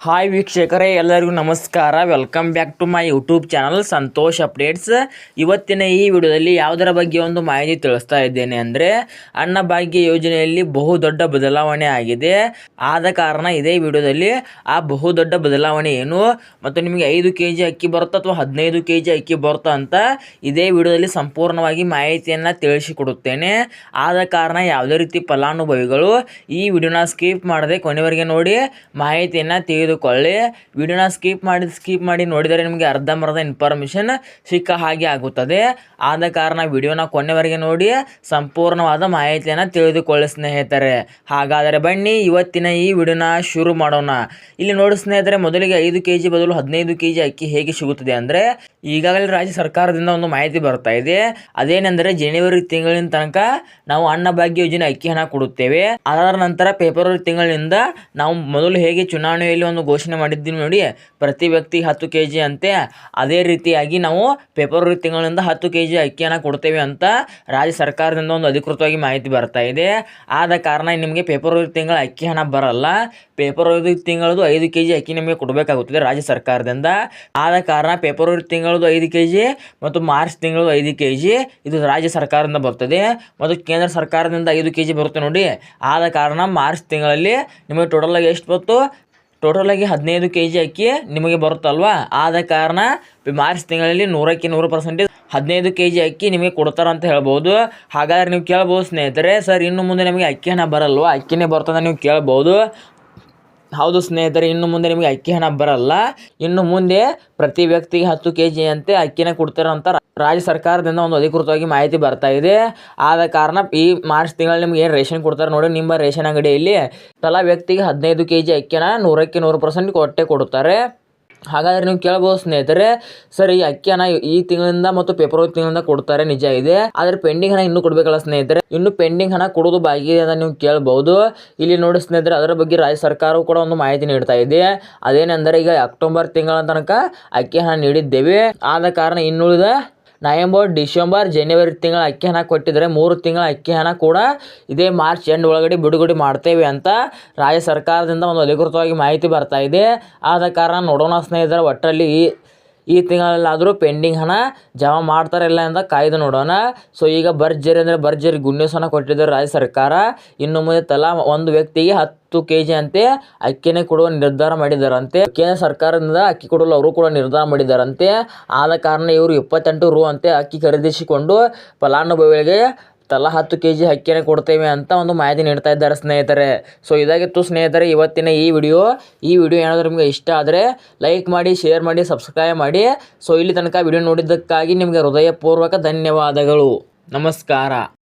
Hi ವೀಕ್ಷಕರೇ, ಎಲ್ಲರಿಗೂ ನಮಸ್ಕಾರ. Welcome back to my YouTube channel Santosh updates ಇವತ್ತಿನ ಈ ವಿಡಿಯೋದಲ್ಲಿ ಯಾವುದರ ಬಗ್ಗೆ ಒಂದು ಮಾಹಿತಿ ತಿಳಿಸ್ತಾ ಇದ್ದೇನೆ ಅಂದರೆ ಅನ್ನಭಾಗ್ಯ ಯೋಜನೆಯಲ್ಲಿ ಬಹುದೊಡ್ಡ ಬದಲಾವಣೆ ಆಗಿದೆ. ಆದ ಕಾರಣ ಇದೇ ವಿಡಿಯೋದಲ್ಲಿ ಆ ಬಹುದೊಡ್ಡ ಬದಲಾವಣೆ ಏನು, ಮತ್ತು ನಿಮಗೆ ಐದು ಕೆ ಜಿ ಅಕ್ಕಿ ಬರುತ್ತಾ ಅಥವಾ ಹದಿನೈದು ಕೆ ಜಿ ಅಕ್ಕಿ ಬರುತ್ತಾ ಅಂತ ಇದೇ ವಿಡಿಯೋದಲ್ಲಿ ಸಂಪೂರ್ಣವಾಗಿ ಮಾಹಿತಿಯನ್ನು ತಿಳಿಸಿಕೊಡುತ್ತೇನೆ. ಆದ ಕಾರಣ ಯಾವುದೇ ರೀತಿ ಫಲಾನುಭವಿಗಳು ಈ ವಿಡಿಯೋನ ಸ್ಕಿಪ್ ಮಾಡದೆ ಕೊನೆವರೆಗೆ ನೋಡಿ ಮಾಹಿತಿಯನ್ನು ತಿಳಿದುಕೊಳ್ಳಿ ವಿಡಿಯೋನ ಸ್ಕಿಪ್ ಮಾಡಿ ಸ್ಕಿಪ್ ಮಾಡಿ ನೋಡಿದರೆ ನಿಮಗೆ ಅರ್ಧಂಬರ್ಧ ಇನ್ಫಾರ್ಮೇಷನ್ ಸಿಕ್ಕ ಹಾಗೆ ಆಗುತ್ತದೆ. ಆದ ಕಾರಣ ವಿಡಿಯೋನ ಕೊನೆವರೆಗೆ ನೋಡಿ, ಸಂಪೂರ್ಣವಾದ ಮಾಹಿತಿಯನ್ನು ತಿಳಿದುಕೊಳ್ಳಿ ಸ್ನೇಹಿತರೆ. ಹಾಗಾದರೆ ಬನ್ನಿ, ಇವತ್ತಿನ ಈ ವಿಡಿಯೋನ ಶುರು ಮಾಡೋಣ. ಇಲ್ಲಿ ನೋಡಿ ಸ್ನೇಹಿತರೆ, ಮೊದಲಿಗೆ ಐದು ಕೆ ಜಿ ಬದಲು ಹದಿನೈದು ಕೆ ಜಿ ಅಕ್ಕಿ ಹೇಗೆ ಸಿಗುತ್ತದೆ ಅಂದರೆ ಈಗಾಗಲೇ ರಾಜ್ಯ ಸರ್ಕಾರದಿಂದ ಒಂದು ಮಾಹಿತಿ ಬರ್ತಾ ಇದೆ. ಅದೇನೆಂದರೆ ಜನವರಿ ತಿಂಗಳಿನ ತನಕ ನಾವು ಅನ್ನಭಾಗ್ಯ ಯೋಜನೆ ಅಕ್ಕಿ ಹಣ ಕೊಡುತ್ತೇವೆ. ಅದರ ನಂತರ ಫೆಬ್ರವರಿ ತಿಂಗಳಿನಿಂದ ನಾವು ಮೊದಲು ಹೇಗೆ ಚುನಾವಣೆಯಲ್ಲಿ ಒಂದು ಘೋಷಣೆ ಮಾಡಿದ್ದೀವಿ ನೋಡಿ, ಪ್ರತಿ ವ್ಯಕ್ತಿ ಹತ್ತು ಕೆ ಜಿ ಅಂತೆ ಅದೇ ರೀತಿಯಾಗಿ ನಾವು ಫೆಬ್ರವರಿ ತಿಂಗಳಿಂದ ಹತ್ತು ಕೆ ಜಿ ಅಕ್ಕಿಯನ್ನು ಕೊಡ್ತೇವೆ ಅಂತ ರಾಜ್ಯ ಸರ್ಕಾರದಿಂದ ಒಂದು ಅಧಿಕೃತವಾಗಿ ಮಾಹಿತಿ ಬರ್ತಾ ಇದೆ. ಆದ ಕಾರಣ ನಿಮಗೆ ಫೆಬ್ರವರಿ ತಿಂಗಳ ಅಕ್ಕಿ ಹಣ ಬರಲ್ಲ. ಫೆಬ್ರವರಿ ತಿಂಗಳದು ಐದು ಕೆ ಜಿ ಅಕ್ಕಿ ನಿಮಗೆ ಕೊಡಬೇಕಾಗುತ್ತದೆ ರಾಜ್ಯ ಸರ್ಕಾರದಿಂದ. ಆದ ಕಾರಣ ಫೆಬ್ರವರಿ ತಿಂಗಳದು ಐದು ಕೆ ಜಿ ಮತ್ತು ಮಾರ್ಚ್ ತಿಂಗಳದು ಐದು ಕೆ ಜಿ ಇದು ರಾಜ್ಯ ಸರ್ಕಾರದಿಂದ ಬರ್ತದೆ ಮತ್ತು ಕೇಂದ್ರ ಸರ್ಕಾರದಿಂದ ಐದು ಕೆ ಜಿ ಬರುತ್ತೆ ನೋಡಿ. ಆದ ಕಾರಣ ಮಾರ್ಚ್ ತಿಂಗಳಲ್ಲಿ ನಿಮಗೆ ಟೋಟಲಾಗಿ ಎಷ್ಟು ಬಂತು ಟೋಟಲಾಗಿ ಹದಿನೈದು ಕೆ ಜಿ ಅಕ್ಕಿ ನಿಮಗೆ ಬರುತ್ತಲ್ವಾ? ಆದ ಕಾರಣ ಮಾರ್ಚ್ ತಿಂಗಳಲ್ಲಿ ನೂರಕ್ಕೆ ನೂರು ಪರ್ಸೆಂಟೇಜ್ ಹದಿನೈದು ಕೆ ಜಿ ಅಕ್ಕಿ ನಿಮಗೆ ಕೊಡ್ತಾರಂತ ಹೇಳ್ಬೋದು. ಹಾಗಾದ್ರೆ ನೀವು ಕೇಳ್ಬೋದು ಸ್ನೇಹಿತರೆ, ಸರ್, ಇನ್ನು ಮುಂದೆ ನಿಮಗೆ ಅಕ್ಕಿ ಹಣ ಬರಲ್ವಾ? ಅಕ್ಕಿನೇ ಬರ್ತದೆ ನೀವು ಕೇಳ್ಬೋದು. ಹೌದು ಸ್ನೇಹಿತರೆ, ಇನ್ನು ಮುಂದೆ ನಿಮಗೆ ಅಕ್ಕಿ ಹಣ ಬರಲ್ಲ. ಇನ್ನು ಮುಂದೆ ಪ್ರತಿ ವ್ಯಕ್ತಿಗೆ ಹತ್ತು ಕೆ ಜಿ ಅಂತೆ ಅಕ್ಕಿನ ಕೊಡ್ತಾರೆ ಅಂತ ರಾಜ್ಯ ಸರ್ಕಾರದಿಂದ ಒಂದು ಅಧಿಕೃತವಾಗಿ ಮಾಹಿತಿ ಬರ್ತಾ ಇದೆ. ಆದ ಕಾರಣ ಈ ಮಾರ್ಚ್ ತಿಂಗಳಲ್ಲಿ ನಿಮ್ಗೆ ಏನು ರೇಷನ್ ಕೊಡ್ತಾರೆ ನೋಡಿ, ನಿಮ್ಮ ರೇಷನ್ ಅಂಗಡಿಯಲ್ಲಿ ತಲಾ ವ್ಯಕ್ತಿಗೆ ಹದಿನೈದು ಕೆ ಜಿ ಅಕ್ಕಿನ ನೂರಕ್ಕೆ ನೂರು ಪರ್ಸೆಂಟ್ ಕೊಟ್ಟೆ ಕೊಡುತ್ತಾರೆ. ಹಾಗಾದರೆ ನೀವು ಕೇಳಬಹುದು ಸ್ನೇಹಿತರೆ, ಸರ್, ಈ ಅಕ್ಕಿ ಹಣ ಈ ತಿಂಗಳಿಂದ ಮತ್ತು ಫೆಬ್ರವರಿ ತಿಂಗಳಿಂದ ಕೊಡ್ತಾರೆ, ನಿಜ ಇದೆ. ಆದರೆ ಪೆಂಡಿಂಗ್ ಹಣ ಇನ್ನೂ ಕೊಡಬೇಕಲ್ಲ ಸ್ನೇಹಿತರೆ? ಇನ್ನು ಪೆಂಡಿಂಗ್ ಹಣ ಕೊಡೋದು ಬಾಕಿ ಇದೆ ಅಂತ ನೀವು ಕೇಳಬಹುದು ಇಲ್ಲಿ ನೋಡಿ ಸ್ನೇಹಿತರೆ, ಅದರ ಬಗ್ಗೆ ರಾಜ್ಯ ಸರ್ಕಾರವು ಕೂಡ ಒಂದು ಮಾಹಿತಿ ನೀಡ್ತಾ ಇದೆ. ಅದೇನೆಂದರೆ ಈಗ ಅಕ್ಟೋಬರ್ ತಿಂಗಳ ತನಕ ಅಕ್ಕಿ ಹಣ ನೀಡಿದ್ದೇವೆ. ಆದ ಕಾರಣ ಇನ್ನುಳಿದ ನವೆಂಬರ್, ಡಿಸೆಂಬರ್, ಜನವರಿ ತಿಂಗಳ ಅಕ್ಕಿ ಹಣ ಕೊಟ್ಟಿದ್ದರೆ ಮೂರು ತಿಂಗಳ ಅಕ್ಕಿ ಹಣ ಕೂಡ ಇದೇ ಮಾರ್ಚ್ ಎಂಡ್ ಒಳಗಡೆ ಬಿಡುಗಡೆ ಮಾಡ್ತೇವೆ ಅಂತ ರಾಜ್ಯ ಸರ್ಕಾರದಿಂದ ಒಂದು ಅಧಿಕೃತವಾಗಿ ಮಾಹಿತಿ ಬರ್ತಾ ಇದೆ. ಆದ ಕಾರಣ ನೋಡೋಣ ಸ್ನೇಹಿತರ ಒಟ್ಟಲ್ಲಿ ಈ ತಿಂಗಳಲ್ಲಾದರೂ ಪೆಂಡಿಂಗ್ ಹಣ ಜಮಾ ಮಾಡ್ತಾರೆ ಇಲ್ಲ ಅಂತ ಕಾಯ್ದು ನೋಡೋಣ. ಸೊ ಈಗ ಭರ್ಜರಿ ಅಂದರೆ ಭರ್ಜರಿ ಗುಡ್ ಕೊಟ್ಟಿದ್ದಾರೆ ರಾಜ್ಯ ಸರ್ಕಾರ. ಇನ್ನು ಮುಂದೆ ತಲಾ ಒಂದು ವ್ಯಕ್ತಿಗೆ ಹತ್ತು ಕೆ ಜಿ ಅಂತೆ ಅಕ್ಕಿನೇ ಕೊಡುವ ನಿರ್ಧಾರ ಮಾಡಿದ್ದಾರಂತೆ. ಕೇಂದ್ರ ಸರ್ಕಾರದಿಂದ ಅಕ್ಕಿ ಕೊಡಲು ಅವರು ಕೂಡ ನಿರ್ಧಾರ ಮಾಡಿದ್ದಾರಂತೆ. ಆದ ಕಾರಣ ಇವರು ಇಪ್ಪತ್ತೆಂಟು ರು ಅಂತೆ ಅಕ್ಕಿ ಖರೀದಿಸಿಕೊಂಡು ಫಲಾನುಭವಿಗಳಿಗೆ ತಲಾ ಹತ್ತು ಕೆ ಜಿ ಅಕ್ಕಿನೇ ಕೊಡ್ತೇವೆ ಅಂತ ಒಂದು ಮಾಹಿತಿ ನೀಡ್ತಾ ಇದ್ದಾರೆ ಸ್ನೇಹಿತರೆ. ಸೊ ಇದಾಗಿತ್ತು ಸ್ನೇಹಿತರೆ, ಇವತ್ತಿನ ಈ ವಿಡಿಯೋ ಈ ವಿಡಿಯೋ ಏನಾದರೂ ನಿಮಗೆ ಇಷ್ಟ ಆದರೆ ಲೈಕ್ ಮಾಡಿ ಶೇರ್ ಮಾಡಿ ಸಬ್ಸ್ಕ್ರೈಬ್ ಮಾಡಿ. ಸೊ ಇಲ್ಲಿ ತನಕ ವಿಡಿಯೋ ನೋಡಿದ್ದಕ್ಕಾಗಿ ನಿಮಗೆ ಹೃದಯಪೂರ್ವಕ ಧನ್ಯವಾದಗಳು. ನಮಸ್ಕಾರ.